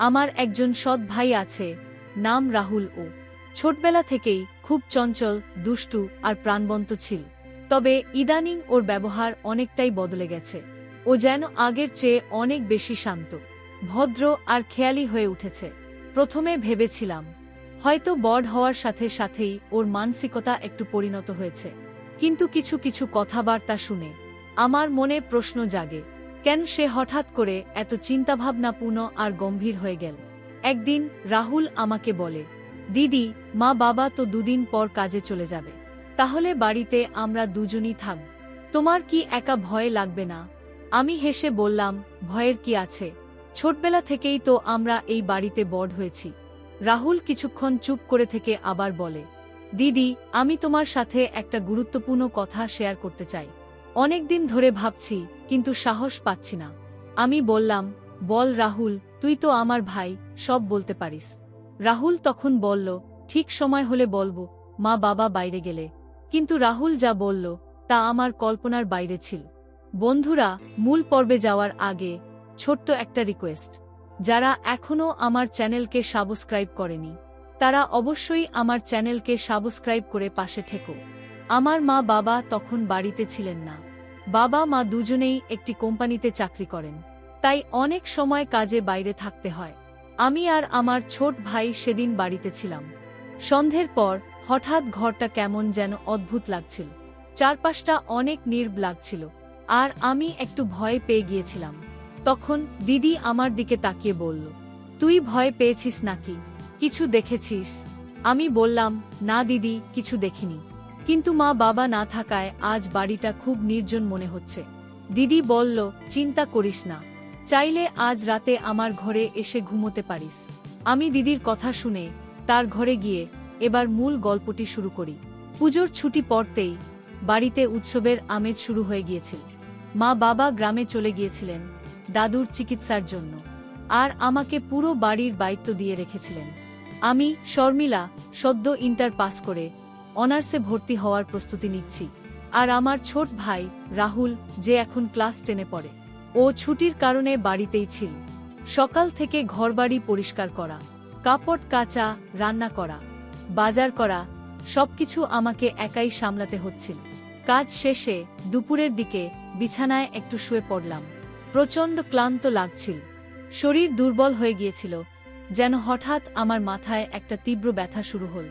আমার একজন সৎ ভাই আছে, নাম রাহুল ও। ছোটবেলা থেকেই খুব চঞ্চল, দুষ্টু আর প্রাণবন্ত ছিল। তবে ইদানিং ওর ব্যবহার অনেকটাই বদলে গেছে। ও যেন আগের চেয়ে অনেক বেশি শান্ত, ভদ্র আর খেয়ালি হয়ে উঠেছে। প্রথমে ভেবেছিলাম, হয়তো বড় হওয়ার সাথে সাথেই ওর মানসিকতা একটু পরিণত হয়েছে। কিন্তু কিছু কিছু কথাবার্তা শুনে আমার মনে প্রশ্ন জাগে কেন সে হঠাৎ করে এত চিন্তাভাবনাপূর্ণ আর গম্ভীর হয়ে গেল? একদিন রাহুল আমাকে বলে, দিদি, মা বাবা তো দুদিন পর কাজে চলে যাবে। তাহলে বাড়িতে আমরা দুজনই থাকব। তোমার কি একা ভয় লাগবে না? আমি হেসে বললাম, ভয়ের কি আছে? ছোটবেলা থেকেই তো আমরা এই বাড়িতে বড় হয়েছি। রাহুল কিছুক্ষণ চুপ করে থেকে আবার বলে, দিদি, আমি তোমার সাথে একটা গুরুত্বপূর্ণ কথা শেয়ার করতে চাই। অনেকদিন ধরে ভাবছি কিন্তু সাহস পাচ্ছি না। আমি বললাম, বল রাহুল, তুই তো আমার ভাই, সব বলতে পারিস। রাহুল তখন বলল, ঠিক সময় হলে বলব, মা বাবা বাইরে গেলে। কিন্তু রাহুল যা বলল, তা আমার কল্পনার বাইরে ছিল। বন্ধুরা, মূল পর্বে যাওয়ার আগে, ছোট্ট একটা রিকোয়েস্ট। যারা এখনও আমার চ্যানেলকে সাবস্ক্রাইব করেনি, তারা অবশ্যই আমার চ্যানেলকে সাবস্ক্রাইব করে পাশে ঠেকো আমার মা বাবা তখন বাড়িতে ছিলেন না। বাবা মা দুজনেই একটি কোম্পানিতে চাকরি করেন। তাই অনেক সময় কাজে বাইরে থাকতে হয়। আমি আর আমার ছোট ভাই সেদিন বাড়িতে ছিলাম। সন্ধ্যের পর হঠাৎ ঘরটা কেমন যেন অদ্ভুত লাগছিল। চারপাশটা অনেক নির্ব লাগছিল। আর আমি একটু ভয় পেয়ে গিয়েছিলাম। তখন দিদি আমার দিকে তাকিয়ে বলল, তুই ভয় পেয়েছিস নাকি? কিছু দেখেছিস? আমি বললাম, না দিদি, কিছু দেখিনি। কিন্তু মা বাবা না থাকায় আজ বাড়িটা খুব নির্জন মনে হচ্ছে। দিদি বলল, চিন্তা করিস না। চাইলে আজ রাতে আমার ঘরে এসে ঘুমোতে পারিস। আমি দিদির কথা শুনে তার ঘরে গিয়ে এবার মূল গল্পটি শুরু করি। পুজোর ছুটি পড়তেই বাড়িতে উৎসবের আমেজ শুরু হয়ে গিয়েছিল। মা বাবা গ্রামে চলে গিয়েছিলেন দাদুর চিকিৎসার জন্য। আর আমাকে পুরো বাড়ির দায়িত্ব দিয়ে রেখেছিলেন। আমি শর্মিলা সদ্য ইন্টার পাস করে অনার্সে ভর্তি হওয়ার প্রস্তুতি নিচ্ছি। আর আমার ছোট ভাই, রাহুল, যে এখন ক্লাস টেনে পড়ে। ও ছুটির কারণে বাড়িতেই ছিল। সকাল থেকে ঘরবাড়ি পরিষ্কার করা, কাপড় কাচা, রান্না করা, বাজার করা, সবকিছু আমাকে একাই সামলাতে হচ্ছিল। কাজ শেষে দুপুরের দিকে বিছানায় একটু শুয়ে পড়লাম। প্রচণ্ড ক্লান্ত লাগছিল। শরীর দুর্বল হয়ে গিয়েছিল, যেন হঠাৎ আমার মাথায় একটা তীব্র ব্যথা শুরু হল।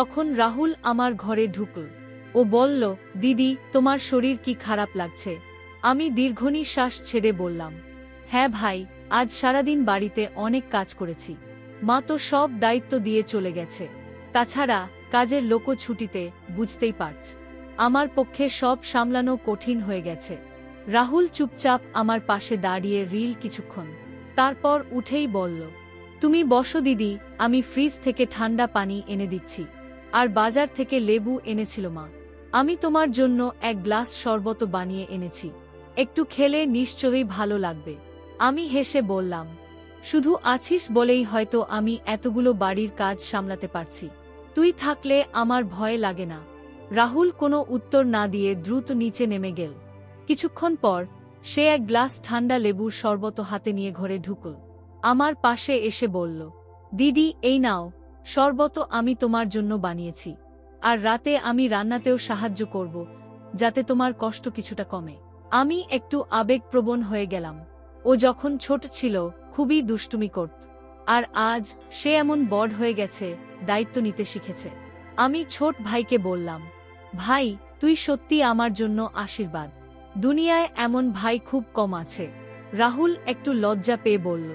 তখন রাহুল আমার ঘরে ঢুকল। ও বলল, দিদি, তোমার শরীর কি খারাপ লাগছে? আমি দীর্ঘনিশ্বাস ছেড়ে বললাম হ্যাঁ ভাই, আজ সারাদিন বাড়িতে অনেক কাজ করেছি। মা তো সব দায়িত্ব দিয়ে চলে গেছে। তাছাড়া, কাজের লোক ছুটিতে, বুঝতেই পারছ। আমার পক্ষে সব সামলানো কঠিন হয়ে গেছে। রাহুল চুপচাপ আমার পাশে দাঁড়িয়ে রিল কিছুক্ষণ, তারপর উঠেই বলল, তুমি বসো দিদি, আমি ফ্রিজ থেকে ঠান্ডা পানি এনে দিচ্ছি। আর বাজার থেকে লেবু এনেছিল মা। আমি তোমার জন্য এক গ্লাস শরবত বানিয়ে এনেছি। একটু খেলে নিশ্চয়ই ভালো লাগবে। আমি হেসে বললাম, শুধু আছিস বলেই হয়তো আমি এতগুলো বাড়ির কাজ সামলাতে পারছি। তুই থাকলে আমার ভয় লাগে না রাহুল কোনো উত্তর না দিয়ে দ্রুত নিচে নেমে গেল। কিছুক্ষণ পর সে এক গ্লাস ঠান্ডা লেবুর শরবত হাতে নিয়ে ঘরে ঢুকল। আমার পাশে এসে বলল, দিদি, এই নাও। শরবত আমি তোমার জন্য বানিয়েছি। আর রাতে আমি রান্নাতেও সাহায্য করব, যাতে তোমার কষ্ট কিছুটা কমে। আমি একটু আবেগপ্রবণ হয়ে গেলাম। ও যখন ছোট ছিল, খুবই দুষ্টুমি করত। আর আজ সে এমন বড় হয়ে গেছে, দায়িত্ব নিতে শিখেছে। আমি ছোট ভাইকে বললাম, ভাই, তুই সত্যি আমার জন্য আশীর্বাদ। দুনিয়ায় এমন ভাই খুব কম আছে। রাহুল একটু লজ্জা পেয়ে বলল,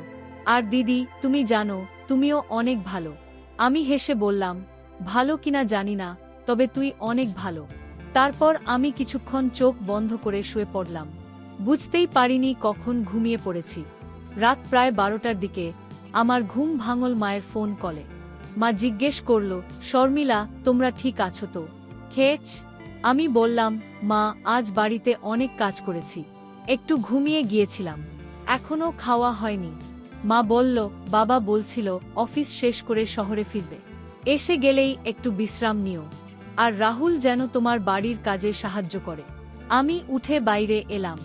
আর দিদি, তুমি জানো, তুমিও অনেক ভালো। আমি হেসে বললাম, ভালো কিনা জানি না, তবে তুই অনেক ভালো। তারপর আমি কিছুক্ষণ চোখ বন্ধ করে শুয়ে পড়লাম। বুঝতেই পারিনি কখন ঘুমিয়ে পড়েছি। রাত প্রায় বারোটার দিকে আমার ঘুম ভাঙল মায়ের ফোন কলে। মা জিজ্ঞেস করল, শর্মিলা, তোমরা ঠিক আছো তো? খেয়েছ? আমি বললাম, মা, আজ বাড়িতে অনেক কাজ করেছি। একটু ঘুমিয়ে গিয়েছিলাম। এখনও খাওয়া হয়নি। মা বলল, বাবা বলছিল, অফিস শেষ করে শহরে ফিরবে। এসে গেলেই একটু বিশ্রাম নিও। আর রাহুল যেন তোমার বাড়ির কাজে সাহায্য করে। আমি উঠে বাইরে এলাম।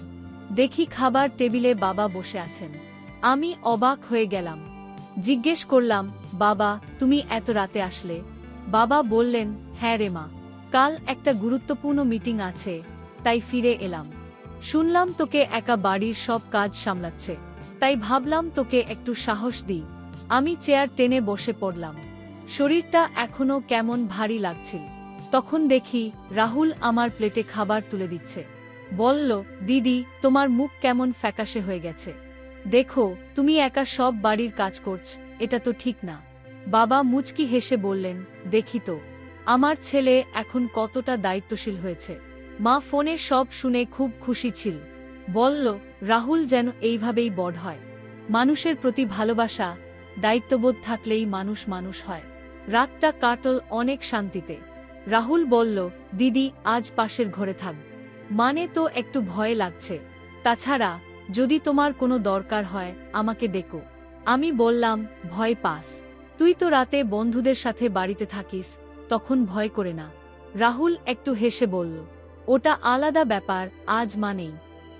দেখি খাবার টেবিলে বাবা বসে আছেন। আমি অবাক হয়ে গেলাম। জিজ্ঞেস করলাম, বাবা, তুমি এত রাতে আসলে? বাবা বললেন হ্যাঁ রে মা, কাল একটা গুরুত্বপূর্ণ মিটিং আছে, তাই ফিরে এলাম। শুনলাম তোকে একা বাড়ির সব কাজ সামলাচ্ছে। তাই ভাবলাম তোকে একটু সাহস দিই। আমি চেয়ার টেনে বসে পড়লাম। শরীরটা এখনও কেমন ভারী লাগছিল। তখন দেখি রাহুল আমার প্লেটে খাবার তুলে দিচ্ছে। বলল, দিদি, তোমার মুখ কেমন ফ্যাকাশে হয়ে গেছে। দেখো, তুমি একা সব বাড়ির কাজ করছ, এটা তো ঠিক না। বাবা মুচকি হেসে বললেন, দেখি তো, আমার ছেলে এখন কতটা দায়িত্বশীল হয়েছে। মা ফোনে সব শুনে খুব খুশি ছিল। বলল, রাহুল যেন এইভাবেই বড় হয়। মানুষের প্রতি ভালোবাসা, দায়িত্ববোধ থাকলেই মানুষ মানুষ হয়। রাতটা কাটল অনেক শান্তিতে। রাহুল বলল, দিদি, আজ পাশের ঘরে থাক। মানে তো একটু ভয় লাগছে। তাছাড়া, যদি তোমার কোনো দরকার হয়, আমাকে দেখো আমি বললাম, ভয় পাস। তুই তো রাতে বন্ধুদের সাথে বাড়িতে থাকিস, তখন ভয় করে না রাহুল একটু হেসে বলল, ওটা আলাদা ব্যাপার, আজ মানেই।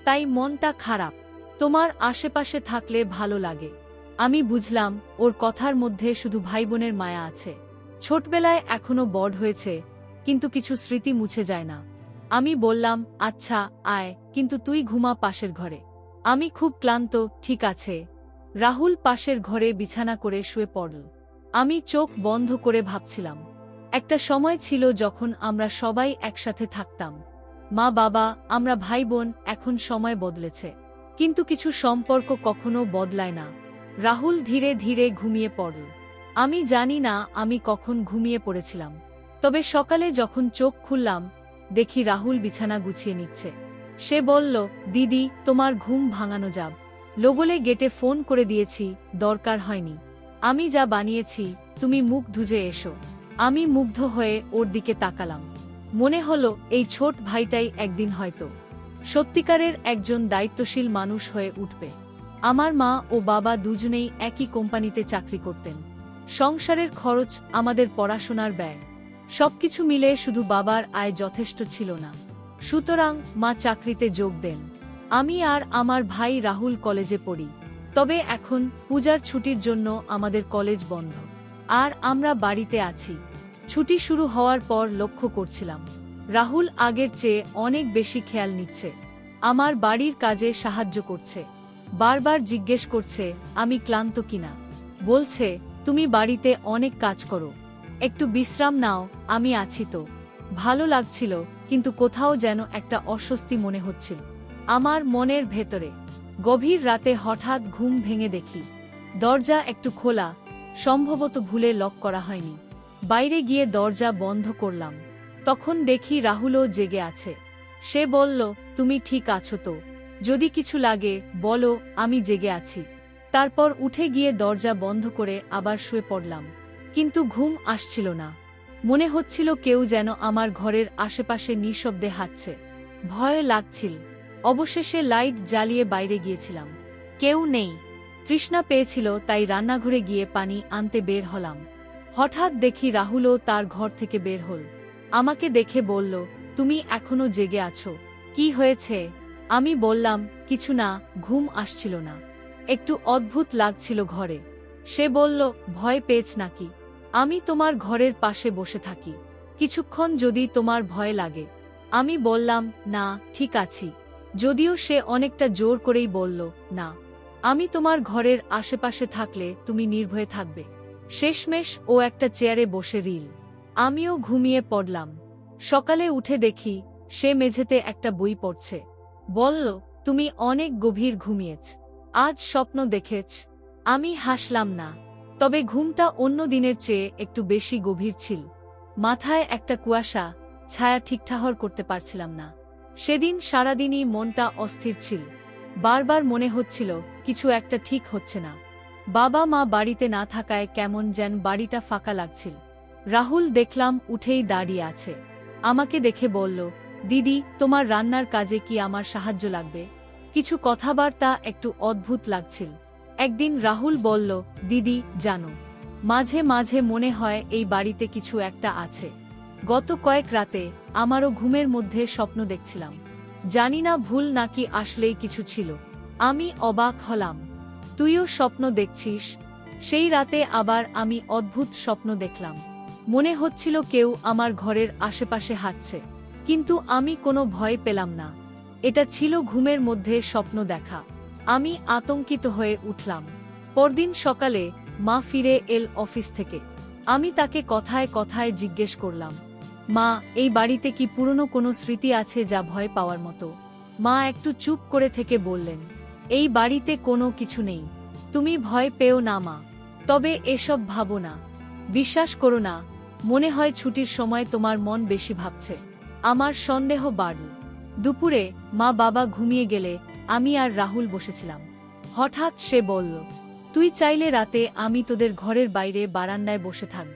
তাই মনটা খারাপ। তোমার আশেপাশে থাকলে ভালো লাগে। আমি বুঝলাম, ওর কথার মধ্যে শুধু ভাই বোনের মায়া আছে। ছোটবেলায় এখনও বড় হয়েছে, কিন্তু কিছু স্মৃতি মুছে যায় না। আমি বললাম আচ্ছা আয়, কিন্তু তুই ঘুমা পাশের ঘরে। আমি খুব ক্লান্ত, ঠিক আছে। রাহুল পাশের ঘরে বিছানা করে শুয়ে পড়ল। আমি চোখ বন্ধ করে ভাবছিলাম। একটা সময় ছিল যখন আমরা সবাই একসাথে থাকতাম। মা বাবা, আমরা ভাই বোন এখন সময় বদলেছে। কিন্তু কিছু সম্পর্ক কখনো বদলায় না। রাহুল ধীরে ধীরে ঘুমিয়ে পড়ল। আমি জানি না আমি কখন ঘুমিয়ে পড়েছিলাম। তবে সকালে যখন চোখ খুললাম, দেখি রাহুল বিছানা গুছিয়ে নিচ্ছে। সে বলল, দিদি, তোমার ঘুম ভাঙানো যাব লোগলে গেটে ফোন করে দিয়েছি, দরকার হয়নি। আমি যা বানিয়েছি, তুমি মুখ ধুজে এসো। আমি মুগ্ধ হয়ে ওর দিকে তাকালাম। মনে হলো এই ছোট ভাইটাই একদিন হয়তো সত্যিকারের একজন দায়িত্বশীল মানুষ হয়ে উঠবে। আমার মা ও বাবা দুজনেই একই কোম্পানিতে চাকরি করতেন। সংসারের খরচ, আমাদের পড়াশোনার ব্যয়, সবকিছু মিলে শুধু বাবার আয় যথেষ্ট ছিল না। সুতরাং মা চাকরিতে যোগ দেন। আমি আর আমার ভাই রাহুল কলেজে পড়ি। তবে এখন পূজার ছুটির জন্য আমাদের কলেজ বন্ধ। আর আমরা বাড়িতে আছি। ছুটি শুরু হওয়ার পর লক্ষ্য করছিলাম। রাহুল আগের চেয়ে অনেক বেশি খেয়াল নিচ্ছে। আমার বাড়ির কাজে সাহায্য করছে। বারবার জিজ্ঞেস করছে, আমি ক্লান্ত কিনা? বলছে, তুমি বাড়িতে অনেক কাজ করো। একটু বিশ্রাম নাও, আমি আছি তো। ভালো লাগছিল, কিন্তু কোথাও যেন একটা অস্বস্তি মনে হচ্ছিল। আমার মনের ভেতরে। গভীর রাতে হঠাৎ ঘুম ভেঙে দেখি। দরজা একটু খোলা, সম্ভবত ভুলে লক করা হয়নি। বাইরে গিয়ে দরজা বন্ধ করলাম। তখন দেখি রাহুলও জেগে আছে। সে বলল, তুমি ঠিক আছো তো? যদি কিছু লাগে, বলো, আমি জেগে আছি। তারপর উঠে গিয়ে দরজা বন্ধ করে আবার শুয়ে পড়লাম। কিন্তু ঘুম আসছিল না। মনে হচ্ছিল কেউ যেন আমার ঘরের আশেপাশে নিঃশব্দে হাঁটছে। ভয় লাগছিল। অবশেষে লাইট জ্বালিয়ে বাইরে গিয়েছিলাম। কেউ নেই। তৃষ্ণা পেয়েছিল, তাই রান্নাঘরে গিয়ে পানি আনতে বের হলাম। হঠাৎ দেখি রাহুলও তার ঘর থেকে বের হল। আমাকে দেখে বলল, তুমি এখনও জেগে আছো। কি হয়েছে? আমি বললাম, কিছু না, ঘুম আসছিল না। একটু অদ্ভুত লাগছিল ঘরে। সে বলল, ভয় পেয়েছ নাকি? আমি তোমার ঘরের পাশে বসে থাকি। কিছুক্ষণ যদি তোমার ভয় লাগে আমি বললাম, না, ঠিক আছি। যদিও সে অনেকটা জোর করেই বলল, না। আমি তোমার ঘরের আশেপাশে থাকলে তুমি নির্ভয়ে থাকবে। শেষমেশ ও একটা চেয়ারে বসে রিল। আমিও ঘুমিয়ে পড়লাম। সকালে উঠে দেখি সে মেঝেতে একটা বই পড়ছে। বলল, তুমি অনেক গভীর ঘুমিয়েছ। আজ স্বপ্ন দেখেছ। আমি হাসলাম না। তবে ঘুমটা অন্য দিনের চেয়ে একটু বেশি গভীর ছিল। মাথায় একটা কুয়াশা, ছায়া ঠিকঠাহর করতে পারছিলাম না। সেদিন সারাদিনই মনটা অস্থির ছিল। বারবার মনে হচ্ছিল, কিছু একটা ঠিক হচ্ছে না। বাবা মা বাড়িতে না থাকায় কেমন যেন বাড়িটা ফাঁকা লাগছিল। রাহুল দেখলাম উঠেই দাঁড়িয়ে আছে। আমাকে দেখে বলল, দিদি, তোমার রান্নার কাজে কি আমার সাহায্য লাগবে? কিছু কথাবার্তা একটু অদ্ভুত লাগছিল। একদিন রাহুল বলল, দিদি, জানো, মাঝে মাঝে মনে হয় এই বাড়িতে কিছু একটা আছে। গত কয়েক রাতে আমারও ঘুমের মধ্যে স্বপ্ন দেখছিলাম। জানি না ভুল নাকি আসলেই কিছু ছিল। আমি অবাক হলাম। তুইও স্বপ্ন দেখছিস। সেই রাতে আবার আমি অদ্ভুত স্বপ্ন দেখলাম। মনে হচ্ছিল কেউ আমার ঘরের আশেপাশে হাঁটছে। কিন্তু আমি কোনো ভয় পেলাম না। এটা ছিল ঘুমের মধ্যে স্বপ্ন দেখা। আমি আতঙ্কিত হয়ে উঠলাম। পরদিন সকালে মা ফিরে এল অফিস থেকে। আমি তাকে কথায় কথায় জিজ্ঞেস করলাম, মা, এই বাড়িতে কি পুরনো কোনো স্মৃতি আছে যা ভয় পাওয়ার মতো? মা একটু চুপ করে থেকে বললেন এই বাড়িতে কোনো কিছু নেই। তুমি ভয় পেও না, মা। তবে এসব ভাবো না। বিশ্বাস করো না, মনে হয় ছুটির সময় তোমার মন বেশি ভাবছে। আমার সন্দেহ বাড়ল। দুপুরে মা বাবা ঘুমিয়ে গেলে আমি আর রাহুল বসেছিলাম। হঠাৎ সে বলল, তুই চাইলে রাতে আমি তোদের ঘরের বাইরে বারান্দায় বসে থাকব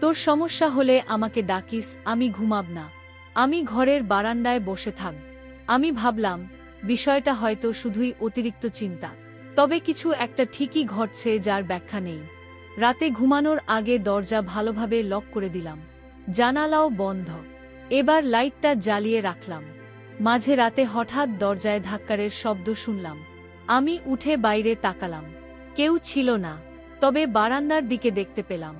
তোর সমস্যা হলে আমাকে ডাকিস, আমি ঘুমাব না। আমি ঘরের বারান্দায় বসে থাক। আমি ভাবলাম বিষয়টা হয়তো শুধুই অতিরিক্ত চিন্তা। তবে কিছু একটা ঠিকই ঘটছে যার ব্যাখ্যা নেই। রাতে ঘুমানোর আগে দরজা ভালোভাবে লক করে দিলাম। জানালাও বন্ধ। এবার লাইটটা জ্বালিয়ে রাখলাম। মাঝে রাতে হঠাৎ দরজায় ধাক্কারের শব্দ শুনলাম। আমি উঠে বাইরে তাকালাম। কেউ ছিল না, তবে বারান্দার দিকে দেখতে পেলাম।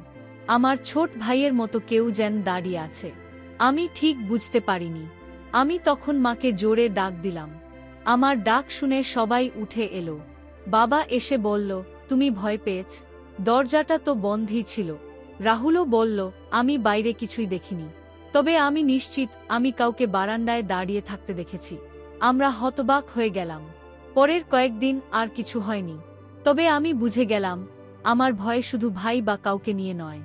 আমার ছোট ভাইয়ের মতো কেউ যেন দাঁড়িয়ে আছে। আমি ঠিক বুঝতে পারিনি। আমি তখন মাকে জোরে ডাক দিলাম। আমার ডাক শুনে সবাই উঠে এলো। বাবা এসে বলল, তুমি ভয় পেয়েছ। দরজাটা তো বন্ধই ছিল। রাহুলও বলল, আমি বাইরে কিছুই দেখিনি। তবে আমি নিশ্চিত, আমি কাউকে বারান্দায় দাঁড়িয়ে থাকতে দেখেছি। আমরা হতবাক হয়ে গেলাম। পরের কয়েকদিন আর কিছু হয়নি। তবে আমি বুঝে গেলাম, আমার ভয় শুধু ভাই বা কাউকে নিয়ে নয়।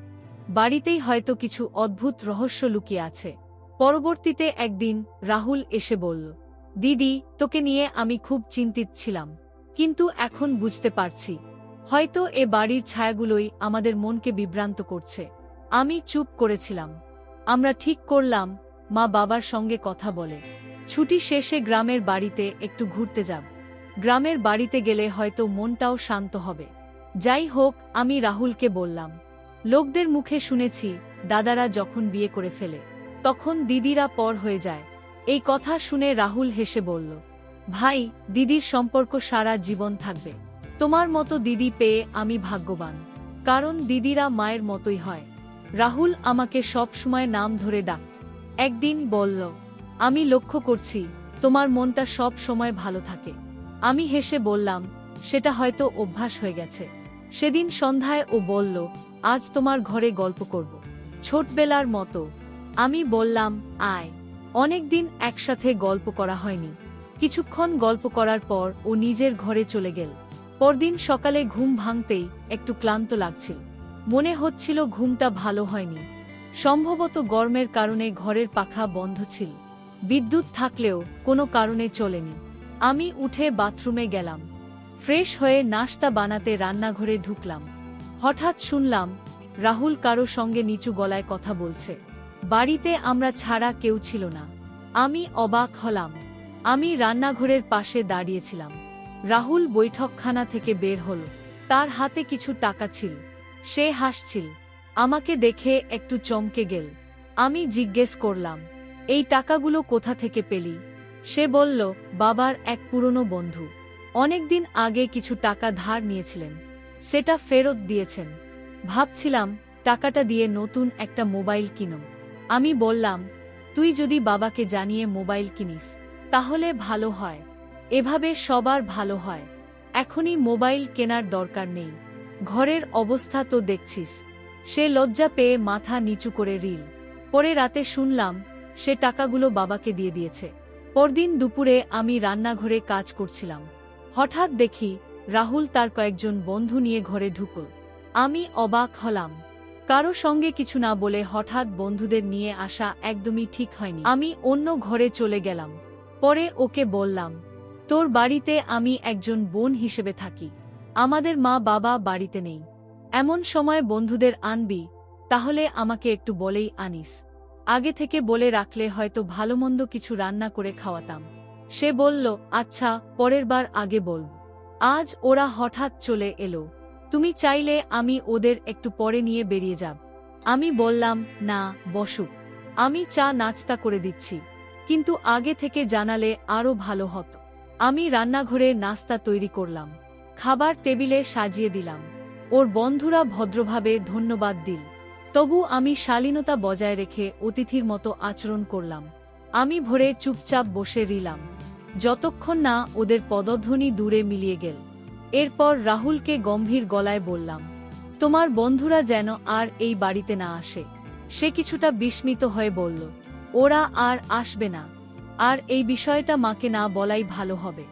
বাড়িতেই হয়তো কিছু অদ্ভুত রহস্য লুকিয়ে আছে। পরবর্তীতে একদিন রাহুল এসে বলল দিদি, তোকে নিয়ে আমি খুব চিন্তিত ছিলাম। কিন্তু এখন বুঝতে পারছি। হয়তো এ বাড়ির ছায়াগুলোই আমাদের মনকে বিভ্রান্ত করছে। আমি চুপ করেছিলাম। আমরা ঠিক করলাম, মা বাবার সঙ্গে কথা বলে। ছুটি শেষে গ্রামের বাড়িতে একটু ঘুরতে যাব। গ্রামের বাড়িতে গেলে হয়তো মনটাও শান্ত হবে। যাই হোক, আমি রাহুলকে বললাম। লোকদের মুখে শুনেছি, দাদারা যখন বিয়ে করে ফেলে, তখন দিদিরা পর হয়ে যায়। এই কথা শুনে রাহুল হেসে বলল, ভাই, দিদির সম্পর্ক সারা জীবন থাকবে। তোমার মতো দিদি পেয়ে আমি ভাগ্যবান, কারণ দিদিরা মায়ের মতোই হয়। রাহুল আমাকে সব সময় নাম ধরে ডাক, একদিন বলল, আমি লক্ষ্য করছি, তোমার মনটা সব সময় ভালো থাকে। আমি হেসে বললাম, সেটা হয়তো অভ্যাস হয়ে গেছে। সেদিন সন্ধ্যায় ও বলল, আজ তোমার ঘরে গল্প করব। ছোটবেলার মতো। আমি বললাম, আয়। অনেকদিন একসাথে গল্প করা হয়নি। কিছুক্ষণ গল্প করার পর ও নিজের ঘরে চলে গেল। পরদিন সকালে ঘুম ভাঙতেই একটু ক্লান্ত লাগছিল। মনে হচ্ছিল ঘুমটা ভালো হয়নি। সম্ভবত গরমের কারণে ঘরের পাখা বন্ধ ছিল। বিদ্যুৎ থাকলেও কোনো কারণে চলেনি। আমি উঠে বাথরুমে গেলাম। ফ্রেশ হয়ে নাস্তা বানাতে রান্নাঘরে ঢুকলাম। হঠাৎ শুনলাম রাহুল কারও সঙ্গে নিচু গলায় কথা বলছে। বাড়িতে আমরা ছাড়া কেউ ছিল না। আমি অবাক হলাম। আমি রান্নাঘরের পাশে দাঁড়িয়েছিলাম। রাহুল বৈঠকখানা থেকে বের হল। তার হাতে কিছু টাকা ছিল। সে হাসছিল। আমাকে দেখে একটু চমকে গেল। আমি জিজ্ঞেস করলাম, এই টাকাগুলো কোথা থেকে পেলি? সে বলল, বাবার এক পুরনো বন্ধু। অনেকদিন আগে কিছু টাকা ধার নিয়েছিলেন। সেটা ফেরত দিয়েছেন। ভাবছিলাম, টাকাটা দিয়ে নতুন একটা মোবাইল কিনো। আমি বললাম, তুই যদি বাবাকে জানিয়ে মোবাইল কিনিস, তাহলে ভালো হয়। এভাবে সবার ভালো হয়। এখনই মোবাইল কেনার দরকার নেই। ঘরের অবস্থা তো দেখছিস। সে লজ্জা পেয়ে মাথা নিচু করে রিল। পরে রাতে শুনলাম, সে টাকাগুলো বাবাকে দিয়ে দিয়েছে। পরদিন দুপুরে আমি রান্নাঘরে কাজ করছিলাম। হঠাৎ দেখি রাহুল তার কয়েকজন বন্ধু নিয়ে ঘরে ঢুকল। আমি অবাক হলাম। কারও সঙ্গে কিছু না বলে হঠাৎ বন্ধুদের নিয়ে আসা একদমই ঠিক হয়নি। আমি অন্য ঘরে চলে গেলাম। পরে ওকে বললাম, তোর বাড়িতে আমি একজন বোন হিসেবে থাকি। আমাদের মা বাবা বাড়িতে নেই। এমন সময় বন্ধুদের আনবি, তাহলে আমাকে একটু বলেই আনিস। আগে থেকে বলে রাখলে হয়তো ভালোমন্দ কিছু রান্না করে খাওয়াতাম। সে বলল আচ্ছা পরের বার আগে বলব আজ ওরা হঠাৎ চলে এলো। তুমি চাইলে আমি ওদের একটু পরে নিয়ে বেরিয়ে যাব। আমি বললাম, না বসুক আমি চা নাস্তা করে দিচ্ছি। কিন্তু আগে থেকে জানালে আরও ভালো হতো। আমি রান্নাঘরে নাস্তা তৈরি করলাম। খাবার টেবিলে সাজিয়ে দিলাম। ওর বন্ধুরা ভদ্রভাবে ধন্যবাদ দিল। তবু আমি শালীনতা বজায় রেখে অতিথির মতো আচরণ করলাম। আমি ভোরে চুপচাপ বসে রিলাম যতক্ষণ না ওদের পদধ্বনি দূরে মিলিয়ে গেল। এরপর রাহুলকে গম্ভীর গলায় বললাম, তোমার বন্ধুরা যেন আর এই বাড়িতে না আসে। সে কিছুটা বিস্মিত হয়ে বলল, ওরা আর আসবে না। আর এই বিষয়টা মাকে না বলাই ভালো হবে।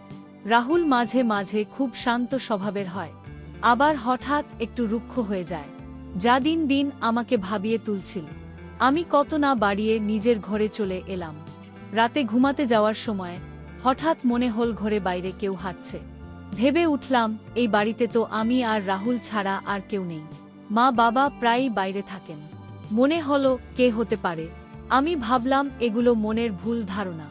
রাহুল মাঝে মাঝে খুব শান্ত স্বভাবের হয়, আবার হঠাৎ একটু রুক্ষ হয়ে যায়, যা দিন দিন আমাকে ভাবিয়ে তুলছিল। আমি কত না বাড়িয়ে নিজের ঘরে চলে এলাম। রাতে ঘুমাতে যাওয়ার সময় হঠাৎ মনে হল ঘরে বাইরে কেউ হাঁটছে। ভেবে উঠলাম, এই বাড়িতে তো আমি আর রাহুল ছাড়া আর কেউ নেই। মা বাবা প্রায়ই বাইরে থাকেন। মনে হলো কে হতে পারে। আমি ভাবলাম এগুলো মনের ভুল ধারণা।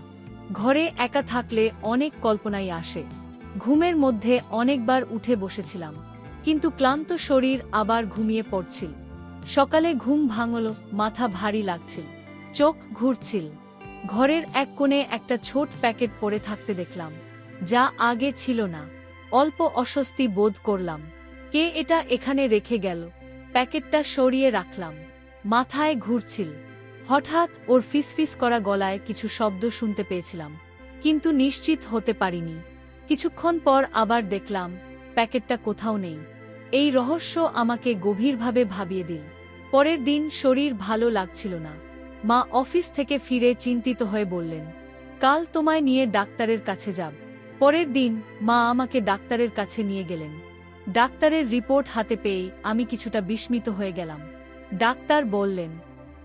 ঘরে একা থাকলে অনেক কল্পনাই আসে। ঘুমের মধ্যে অনেকবার উঠে বসেছিলাম। কিন্তু ক্লান্ত শরীর আবার ঘুমিয়ে পড়ছিল। সকালে ঘুম ভাঙল, মাথা ভারী লাগছিল, চোখ ঘুরছিল। ঘরের এক কোণে একটা ছোট প্যাকেট পড়ে থাকতে দেখলাম, যা আগে ছিল না। অল্প অস্বস্তি বোধ করলাম। কে এটা এখানে রেখে গেল? প্যাকেটটা সরিয়ে রাখলাম। মাথায় ঘুরছিল। হঠাৎ ওর ফিসফিস করা গলায় কিছু শব্দ শুনতে পেয়েছিলাম। কিন্তু নিশ্চিত হতে পারিনি। কিছুক্ষণ পর আবার দেখলাম, প্যাকেটটা কোথাও নেই। এই রহস্য আমাকে গভীরভাবে ভাবিয়ে দিল। পরের দিন শরীর ভালো লাগছিল না। মা অফিস থেকে ফিরে চিন্তিত হয়ে বললেন, কাল তোমায় নিয়ে ডাক্তারের কাছে যাব। পরের দিন মা আমাকে ডাক্তারের কাছে নিয়ে গেলেন। ডাক্তারের রিপোর্ট হাতে পেয়ে আমি কিছুটা বিস্মিত হয়ে গেলাম। ডাক্তার বললেন,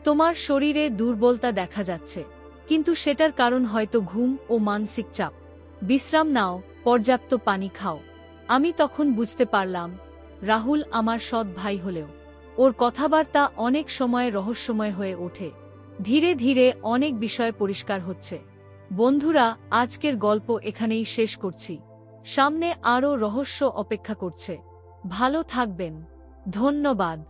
তোমার শরীরে দুর্বলতা দেখা যাচ্ছে, কিন্তু সেটার কারণ হয়তো ঘুম ও মানসিক চাপ। বিশ্রাম নাও, পর্যাপ্ত পানি খাও। আমি তখন বুঝতে পারলাম, রাহুল আমার সৎ ভাই হলেও। ওর কথাবার্তা অনেক সময় রহস্যময় হয়ে ওঠে। ধীরে ধীরে অনেক বিষয় পরিষ্কার হচ্ছে। বন্ধুরা আজকের গল্প এখানেই শেষ করছি। সামনে আরও রহস্য অপেক্ষা করছে। ভালো থাকবেন। ধন্যবাদ।